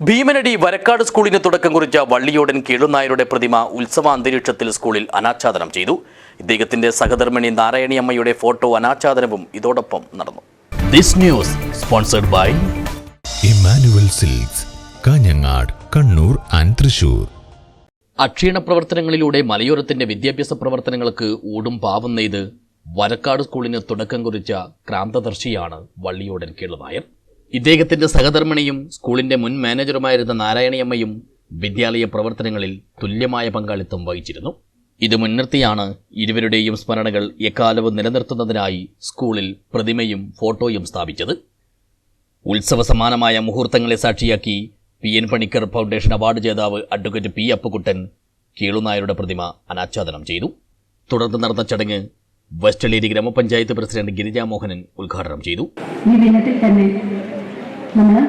ഭീമനടി വരക്കാട് സ്കൂളിന് തുടക്കം കുറിച്ച വള്ളിയോടൻ കേളുനായരുടെ പ്രതിമ ഉത്സവാന്തരീക്ഷത്തിൽ സ്കൂളിൽ അനാച്ഛാദനം ചെയ്തു. ഇദ്ദേഹത്തിന്റെ സഹധർമ്മിണി നാരായണിയമ്മയുടെ ഫോട്ടോ അനാച്ഛാദനവും ഇതോടൊപ്പം നടന്നു. This news sponsored by Emmanuel silks Kanhangad Kannur and Thrissur. അക്ഷീണ പ്രവർത്തനങ്ങളിലൂടെ മലയോരത്തിന്റെ വിദ്യാഭ്യാസ പ്രവർത്തനങ്ങൾക്ക് ഊടും പാവം നെയ്ത് വരക്കാട് സ്കൂളിന് തുടക്കം കുറിച്ച ക്രാന്തദർശിയാണ് വള്ളിയോടൻ കേളുനായർ ഇദ്ദേഹത്തിന്റെ സഹധർമ്മിണിയും സ്കൂളിന്റെ മുൻ മാനേജറുമായിരുന്ന നാരായണിയമ്മയും വിദ്യാലയ പ്രവർത്തനങ്ങളിൽ തുല്യമായ പങ്കാളിത്തം വഹിച്ചിരുന്നു. ഇത് മുൻനിർത്തിയാണ് ഇരുവരുടെയും സ്മരണകൾ എക്കാലവും നിലനിർത്തുന്നതിനായി സ്കൂളിൽ പ്രതിമയും ഫോട്ടോയും സ്ഥാപിച്ചത്. ഉത്സവ സമാനമായ മുഹൂർത്തങ്ങളെ സാക്ഷിയാക്കി P N Panicker foundation award ജേതാവ് അഡ്വക്കേറ്റ് പി അപ്പുക്കുട്ടൻ കീളുനായരുടെ പ്രതിമ അനാച്ഛാദനം ചെയ്തു. തുടർന്ന് നടന്ന ചടങ്ങ് വെസ്റ്റലേരി ഗ്രാമപഞ്ചായത്ത് പ്രസിഡന്റ് ഗിരിജാ മോഹനൻ ഉദ്ഘാടനം ചെയ്തു. ഈ ദിനത്തിൽ തന്നെ നമ്മൾ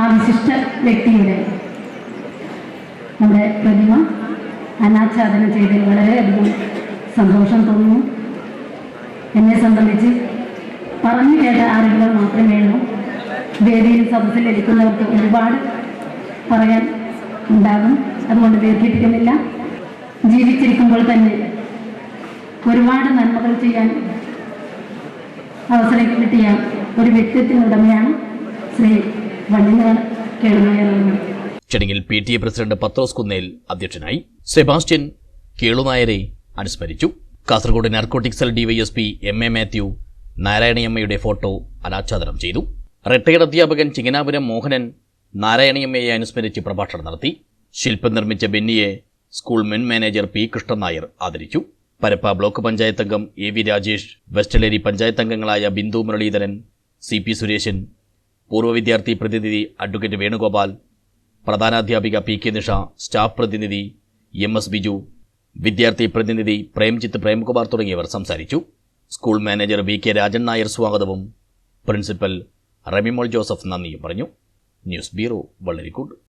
ആ വിശിഷ്ട വ്യക്തിയുടെ നമ്മുടെ പ്രതിമ അനാച്ഛാദനം ചെയ്തതിൽ വളരെയധികം സന്തോഷം തോന്നുന്നു. എന്നെ സംബന്ധിച്ച് പറഞ്ഞു കേട്ട അറിവുകൾ മാത്രമേ ഉള്ളൂ. വേദിയിൽ സദസ്സിൽ ഇരിക്കുന്നവർക്ക് ഒരുപാട് പറയാൻ ഉണ്ടാകും. അതുകൊണ്ട് ദീർഘിപ്പിക്കുന്നില്ല. ജീവിച്ചിരിക്കുമ്പോൾ തന്നെ ഒരുപാട് നന്മകൾ ചെയ്യാൻ അവസരം കിട്ടിയ ഒരു വ്യക്തിത്വത്തിനുടമയാണ് ശ്രീ ചടങ്ങിൽ P T A president Pathrose Kunnel അധ്യക്ഷനായി സെബാസ്റ്റ്യൻ കേളുനായരെ അനുസ്മരിച്ചു. Kasaragod narcotic cell DYSP M A Mathew നാരായണിയമ്മയുടെ photo അനാച്ഛാദനം ചെയ്തു. റിട്ടയർഡ് അധ്യാപകൻ ചിങ്ങനാപുരം മോഹനൻ നാരായണിയമ്മയെ അനുസ്മരിച്ച് പ്രഭാഷണം നടത്തി. ശില്പം നിർമ്മിച്ച ബെന്നിയെ സ്കൂൾ മുൻ മാനേജർ പി കൃഷ്ണൻ നായർ ആദരിച്ചു. പരപ്പ ബ്ലോക്ക് പഞ്ചായത്ത് അംഗം എ വി രാജേഷ് വെസ്റ്റലേരി പഞ്ചായത്ത് അംഗങ്ങളായ ബിന്ദു മുരളീധരൻ സി പി സുരേശൻ പൂർവ വിദ്യാർത്ഥി പ്രതിനിധി അഡ്വക്കേറ്റ് വേണുഗോപാൽ പ്രധാനാധ്യാപിക പി കെ നിഷ സ്റ്റാഫ് പ്രതിനിധി എം എസ് ബിജു വിദ്യാർത്ഥി പ്രതിനിധി പ്രേംജിത്ത് പ്രേംകുമാർ തുടങ്ങിയവർ സംസാരിച്ചു. School manager V K Rajan Nair സ്വാഗതവും പ്രിൻസിപ്പൽ റമിമോൾ ജോസഫ് നന്ദിയും പറഞ്ഞു. News bureau വള്ളരിക്കൂട്.